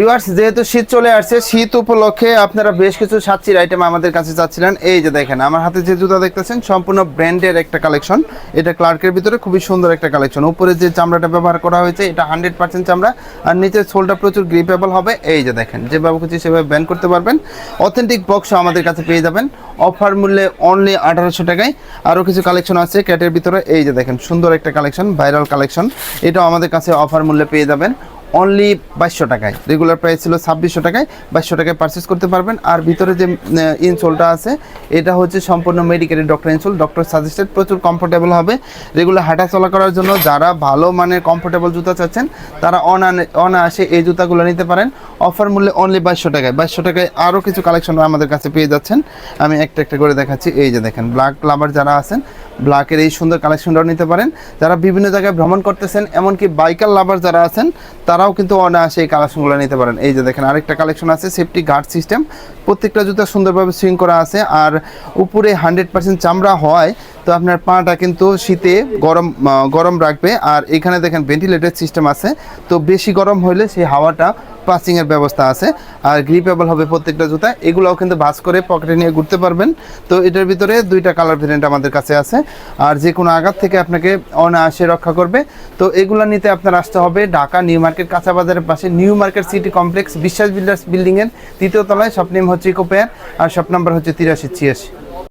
Viewers যেহেতু শীত চলে আসছে, শীত উপলক্ষে আপনারা বেশ কিছু সাতচির আইটেম আমাদের কাছে চাচ্ছিলেন। এই যে দেখেন, আমার হাতে যে জুতা দেখতেছেন, সম্পূর্ণ ব্র্যান্ডের একটা কালেকশন এটা ক্লার্কের ভিতরে খুবই সুন্দর একটা কালেকশন উপরে যে চামড়াটা ব্যবহার করা হয়েছে, এটা হান্ড্রেড পার্সেন্ট চামড়া। আর নিচের সোলটা প্রচুর গ্রিপেবল হবে। এই যে দেখেন, যেভাবে খুশি সেভাবে ব্যান করতে পারবেন। অথেন্টিক বক্স আমাদের কাছে পেয়ে যাবেন। অফার মূল্যে অনলি আঠারোশো টাকায়। আরও কিছু কালেকশন আছে ক্যাটের ভিতরে। এই যে দেখেন, সুন্দর একটা কালেকশন ভাইরাল কালেকশন এটাও আমাদের কাছে অফার মূল্যে পেয়ে যাবেন। অনলি বাইশশো টাকায়। রেগুলার প্রাইস ছিল ছাব্বিশশো টাকায়, বাইশশো টাকায় পারচেস করতে পারবেন। আর ভিতরে যে ইনসোলটা আছে, এটা হচ্ছে সম্পূর্ণ মেডিকেলের ডক্টর ইনসোল ডক্টর সাজেস্টেড প্রচুর কমফোর্টেবল হবে। রেগুলার হাঁটা চলা করার জন্য যারা ভালো মানের কমফোর্টেবল জুতা চাচ্ছেন, তারা অনা অনায়াসে এই জুতাগুলো নিতে পারেন। অফার মূল্যে অনলি বাইশশো টাকায়। বাইশশো টাকায় আরও কিছু কালেকশন আমাদের কাছে পেয়ে যাচ্ছেন। আমি একটা একটা করে দেখাচ্ছি। এই যে দেখেন ব্ল্যাক লাভার যারা আছেন ব্ল্যাকের এই সুন্দর কালেকশনটাও নিতে পারেন। যারা বিভিন্ন জায়গায় ভ্রমণ করতেছেন, এমনকি বাইকার লাভার যারা আছেন, তারাও কিন্তু অনায়াসে এই কালেকশনগুলো নিতে পারেন। এই যে দেখেন, আরেকটা কালেকশন আছে সেফটি গার্ড সিস্টেম প্রত্যেকটা জুতা সুন্দরভাবে সুইং করা আছে আর উপরে হান্ড্রেড পার্সেন্ট চামড়া হয়, তো আপনার পাটা কিন্তু শীতে গরম গরম রাখবে। আর এখানে দেখেন ভেন্টিলেটেড সিস্টেম আছে, তো বেশি গরম হলে সেই হাওয়াটা পাসিংয়ের ব্যবস্থা আছে। আর গ্রিপেবল হবে প্রত্যেকটা জুতা, এগুলোও কিন্তু ভাস করে পকেটে নিয়ে ঘুরতে পারবেন। তো এটার ভিতরে দুইটা কালার ভেরিয়েন্ট আমাদের কাছে আছে। আর যে কোনো আঘাত থেকে আপনাকে অনায়াসে রক্ষা করবে। তো এগুলো নিতে আপনার আসতে হবে ঢাকা নিউ মার্কেট কাঁচা বাজারের পাশে new market city complex, Biswas builders বিল্ডিংয়ের তৃতীয় তলায়, শপ নেম হচ্ছে ইকোপেয়ার আর শপ নাম্বার হচ্ছে তিরাশি ছিয়াশি।